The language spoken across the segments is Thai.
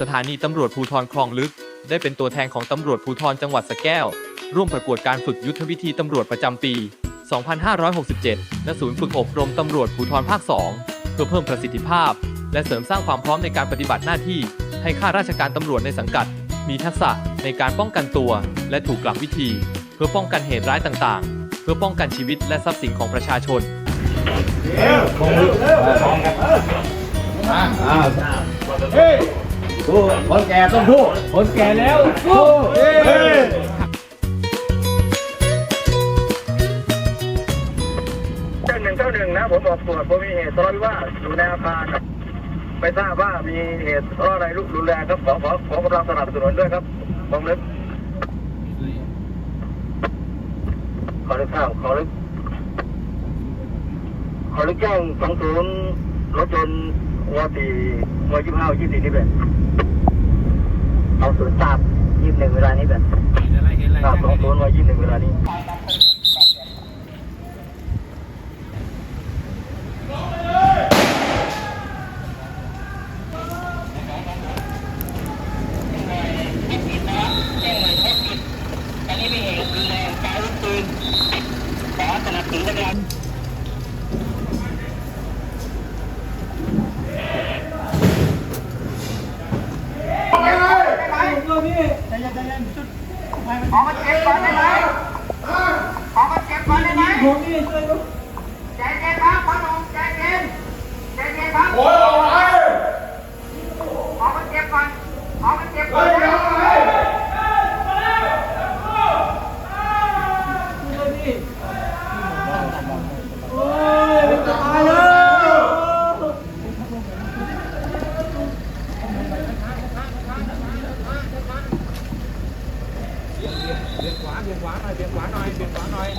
สถานีตำรวจภูธรคลองลึก ได้เป็นตัวแทนของตำรวจภูธรจังหวัดสระแก้ว ร่วมประกวดการฝึกยุทธวิธีตำรวจประจำปี 2567 ณ ศูนย์ฝึกอบรมตำรวจภูธรภาค 2 เพื่อเพิ่มประสิทธิภาพ และเสริมสร้างความพร้อมในการปฏิบัติหน้าที่ ให้ข้าราชการตำรวจในสังกัด มีทักษะในการป้องกันตัว และถูกหลักวิธี เพื่อป้องกันเหตุร้ายต่างๆ เพื่อป้องกันชีวิตและทรัพย์สินของประชาชน สู้คนแก่ต้องสู้คนแก่แล้วสู้เจ้าหนึ่งเจ้าหนึ่งนะผมออกตรวจผมมีเหตุทะเลาะวิวาทอยู่ในอาคารครับไม่ทราบว่ามีเหตุทะเลาะอะไรรุนแรงครับขอขอขอกำลังสนับสนุนด้วยครับบองลึกขอลึกข้าวขอลึกขอลึกแจ้งสองศูนย์รถยนต์วอตี วอยี่สิบห้ายี่สิบสี่นี่เป็นเอาศูนย์สามยี่สิบหนึ่งเวลานี้เป็นสามสองศูนย์วอยี่สิบหนึ่งเวลานี้ขอ มาเก็บก่อนได้ไหมขอมาเก็บก่อนได้ไหม biển quá nói biển quá nói biển quá nói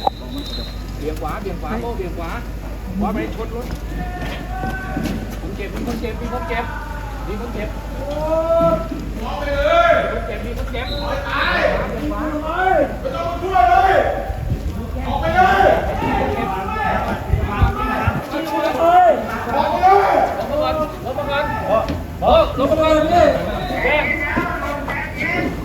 biển quá biển quá bố biển quá quá mấy chốt luôn cũng chém cũng không chém cũng không chém đi không chém đi không chém đi không chém biển quá ơi Hãy subscribe cho kênh Ghiền Mì Gõ Để không bỏ lỡ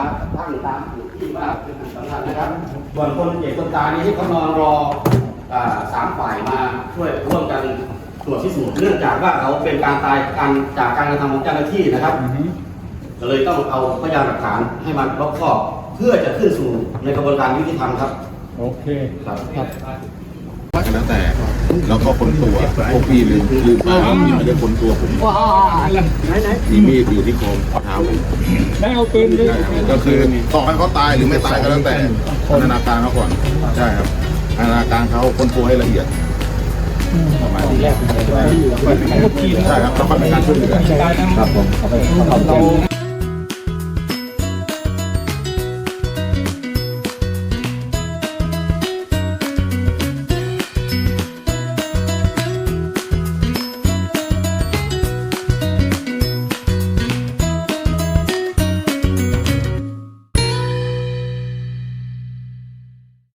ามตั้งตามที่ว่าเป็นสำคัญนะครับ ส่วนคนเจ็บคนตายนี่ที่เขานอนรออ่าสามฝ่ายมาช่วยร่วมกันตรวจพิสูจน์เนื่องจากว่าเขาเป็นการตายการจากการกระทำของเจ้าหน้าที่นะครับก็เลยต้องเอาพยานหลักฐานให้มันรอบคอบเพื่อจะขึ้นสู่ในกระบวนการยุติธรรมครับ โอเคครับ ก็แล้วแต่ แล้วก็คนตัวพวกพี่ลืมลืมไปไม่ได้คนตัวผมมีมีดอยู่ที่โคนเท้าผมไม่เอาปืนเลยใช่ครับก็คือต่อให้เขาตายหรือไม่ตายก็แล้วแต่พัฒนาการเขาก่อนใช่ครับพัฒนาการเขาคนตัวให้ละเอียดประมาณนี้ใช่ครับต้องเป็นการช่วยเหลือครับผม